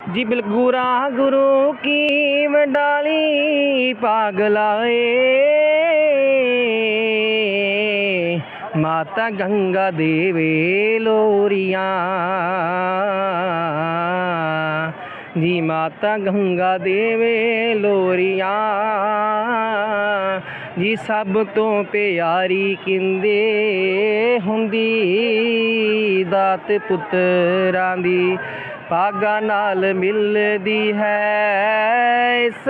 ਜੀ ਬਿਲਗੁਰਾ ਗੁਰੂ ਕੀ ਵਡਾਲੀ ਪਾਗਲਾਏ ਮਾਤਾ ਗੰਗਾ ਦੇਵੇ ਲੋਰੀਆਂ। ਜੀ ਮਾਤਾ ਗੰਗਾ ਦੇਵੇ ਲੋਰੀਆਂ। ਜੀ ਸਭ ਤੋਂ ਪਿਆਰੀ ਕਿੰਦੇ ਹੁੰਦੀ ਦਾਤ ਪੁੱਤਰਾਂ ਦੀ। ਭਾਗਾ ਨਾਲ ਮਿਲਦੀ ਹੈ ਇਸ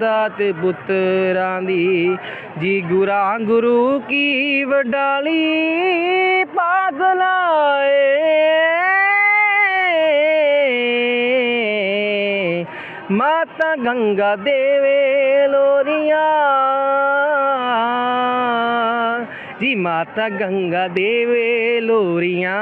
ਦਾਤ ਪੁੱਤਰਾਂ ਦੀ। ਜੀ ਗੁਰਾਂ ਗੁਰੂ ਕੀ ਵਡਾਲੀ ਪਾਗਲਾਏ ਮਾਤਾ ਗੰਗਾ ਦੇਵੇ ਲੋਰੀਆਂ ਜੀ ਮਾਤਾ ਗੰਗਾ ਦੇਵੇ ਲੋਰੀਆਂ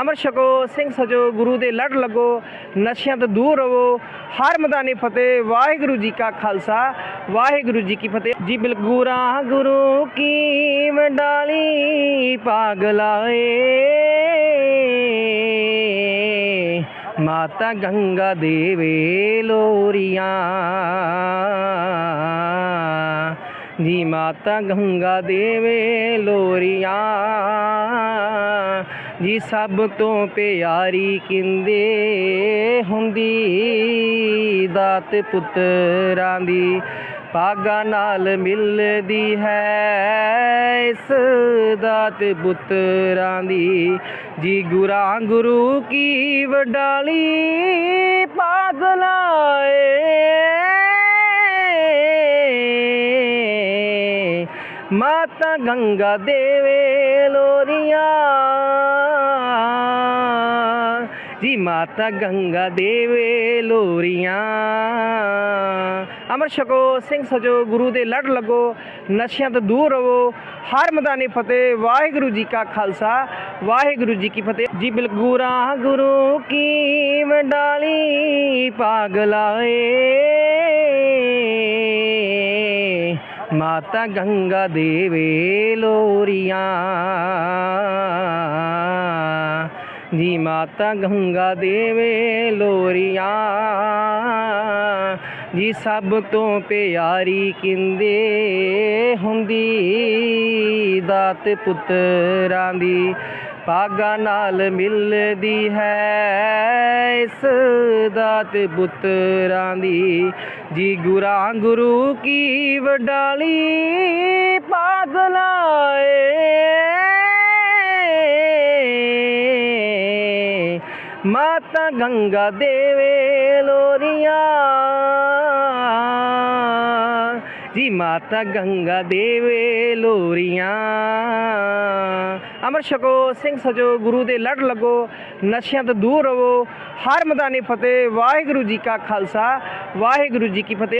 ਅਮਰ ਛਕੋ, ਸਿੰਘ ਸਜੋ, ਗੁਰੂ ਦੇ ਲੜ ਲੱਗੋ, ਨਸ਼ਿਆਂ ਤੋਂ ਦੂਰ ਰਹੋ। ਹਰ ਮੈਦਾਨੇ ਫਤਿਹ, ਵਾਹਿਗੁਰੂ ਜੀ ਕਾ ਖਾਲਸਾ। ਵਾਹਿਗੁਰੂ ਜੀ ਕੀ ਫਤਿਹ। ਜੀ ਬਿਲਗੁਰਾ, ਗੁਰੂ ਕੀ ਵਡਾਲੀ ਪਾਗਲਾਏ ਮਾਤਾ ਗੰਗਾ ਦੇਵੇ ਲੋਰੀਆਂ ਜੀ ਮਾਤਾ ਗੰਗਾ ਦੇਵੇ ਲੋਰੀਆਂ ਜੀ ਸਭ ਤੋਂ ਪਿਆਰੀ ਕਿੰਦੇ ਹੁੰਦੀ, ਦਾਤ ਪੁੱਤਰਾਂ ਦੀ ਭਾਗਾ ਨਾਲ ਮਿਲਦੀ ਹੈ। ਇਸ ਦਾਤ ਪੁੱਤਰਾਂ ਦੀ ਜੀ ਗੁਰਾਂ ਗੁਰੂ ਕੀ ਵਡਾਲੀ ਮਾਤਾ ਗੰਗਾ ਦੇਵੇ ਲੋਰੀਆਂ ਜੀ ਮਾਤਾ ਗੰਗਾ ਦੇਵੇ ਲੋਰੀਆਂ ਅਮਰ ਛਕੋ, ਸਿੰਘ ਸਜੋ, ਗੁਰੂ ਦੇ ਲੜ ਲੱਗੋ, ਨਸ਼ਿਆਂ ਤੋਂ ਦੂਰ ਰਹੋ। ਹਰ ਮੈਦਾਨੇ ਫਤਿਹ, ਵਾਹਿਗੁਰੂ ਜੀ ਕਾ ਖਾਲਸਾ, ਵਾਹਿਗੁਰੂ ਜੀ ਕੀ ਫਤਿਹ। ਜੀ ਬਿਲਗੁਰਾ ਗੁਰੂ ਕੀ ਵਡਾਲੀ ਪਾਗਲਾਏ ਮਾਤਾ ਗੰਗਾ ਦੇਵੇ ਲੋਰੀਆਂ। ਜੀ ਮਾਤਾ ਗੰਗਾ ਦੇਵੇ ਲੋਰੀਆਂ। ਜੀ ਸਭ ਤੋਂ ਪਿਆਰੀ ਕਿੰਦੇ ਹੁੰਦੀ, ਦਾਤ ਪੁੱਤਰਾਂ ਦੀ। ਭਾਗਾ ਨਾਲ ਮਿਲਦੀ ਹੈ। ਇਸ ਦਾਤ ਪੁੱਤਰਾਂ ਦੀ ਜੀ ਗੁਰਾਂ ਗੁਰੂ ਕੀ ਵਡਾਲੀ ਪਾਗਲਾਏ ਮਾਤਾ ਗੰਗਾ ਦੇਵੇ ਲੋਰੀਆਂ ਜੀ ਮਾਤਾ ਗੰਗਾ ਦੇਵੇ ਲੋਰੀਆਂ। ਅਮਰ ਛਕੋ, ਸਿੰਘ ਸਜੋ, ਗੁਰੂ ਦੇ ਲੜ ਲੱਗੋ, ਨਸ਼ਿਆਂ ਤੋਂ ਦੂਰ ਰਹੋ। ਹਰ ਮੈਦਾਨੇ ਫਤਿਹ, ਵਾਹਿਗੁਰੂ ਜੀ ਕਾ ਖਾਲਸਾ, ਵਾਹਿਗੁਰੂ ਜੀ ਕੀ ਫਤਿਹ।